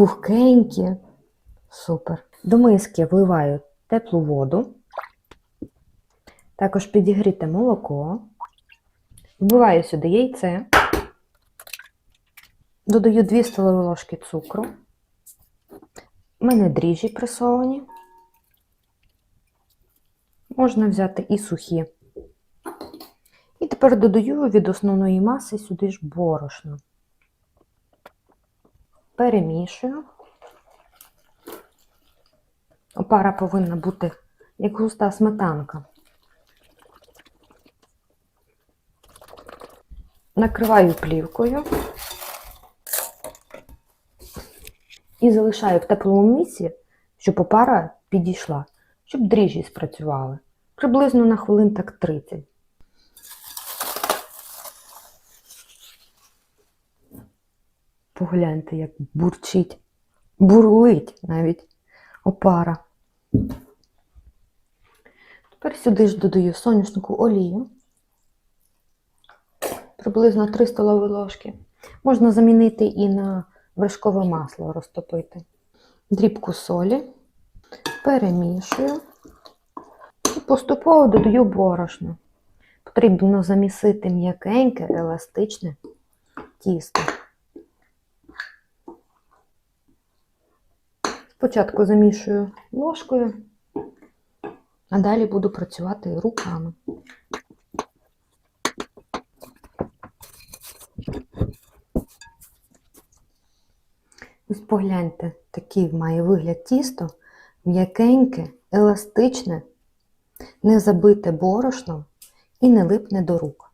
пухкенькі. Супер. До миски вливаю теплу воду, також підігріте молоко, вбиваю сюди яйце, додаю 2 столові ложки цукру. У мене дріжджі пресовані. Можна взяти і сухі. І тепер додаю від основної маси сюди ж борошно. Перемішую. Опара повинна бути як густа сметанка. Накриваю плівкою і залишаю в теплому місці, щоб опара підійшла, щоб дріжджі спрацювали. Приблизно на хвилин так 30. Погляньте, як бурчить, бурлить навіть опара. Тепер сюди ж додаю соняшнику олію. Приблизно 3 столові ложки. Можна замінити і на вершкове масло розтопити. Дрібку солі, перемішую і поступово додаю борошно. Потрібно замісити м'якеньке, еластичне тісто. Спочатку замішую ложкою, а далі буду працювати руками. Ось погляньте, такий має вигляд тісто, м'якеньке, еластичне, не забите борошном і не липне до рук.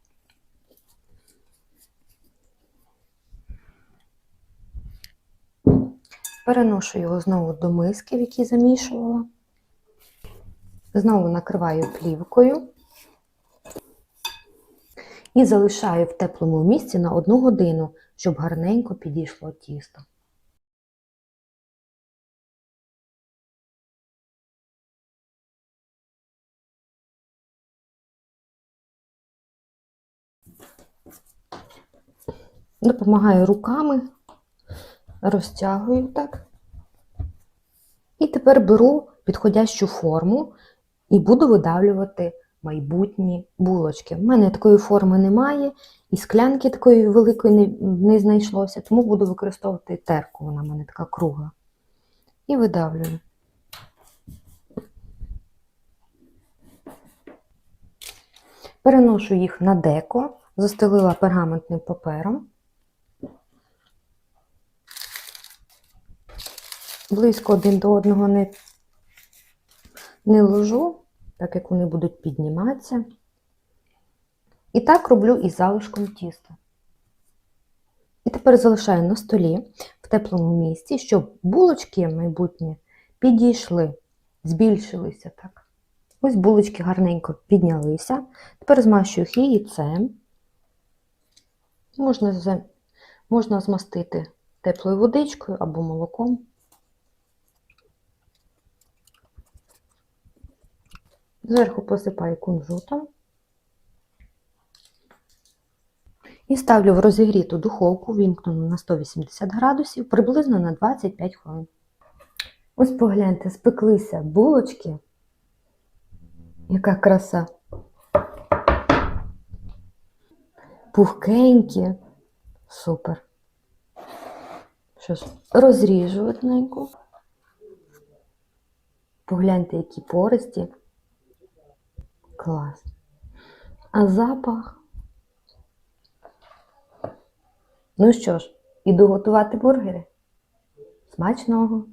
Переношу його знову до миски, в якій замішувала. Знову накриваю плівкою і залишаю в теплому місці на одну годину, щоб гарненько підійшло тісто. Допомагаю руками, розтягую так. І тепер беру підходящу форму і буду видавлювати майбутні булочки. У мене такої форми немає, і склянки такої великої не, не знайшлося, тому буду використовувати терку, вона в мене така кругла. І видавлюю. Переношу їх на деко, застелила пергаментним папером. Близько один до одного не, не ложу, так як вони будуть підніматися. І так роблю із залишком тіста. І тепер залишаю на столі в теплому місці, щоб булочки майбутні підійшли, збільшилися так. Ось булочки гарненько піднялися. Тепер змащую їх яйцем. Можна, можна змастити теплою водичкою або молоком. Зверху посипаю кунжутом. І ставлю в розігріту духовку, вімкнену на 180 градусів, приблизно на 25 хвилин. Ось погляньте, спеклися булочки. Яка краса. Пухкенькі. Супер. Що ж, розріжу одненьку. Погляньте, які пористі. Клас. А запах. Ну що ж, іду готувати бургери. Смачного!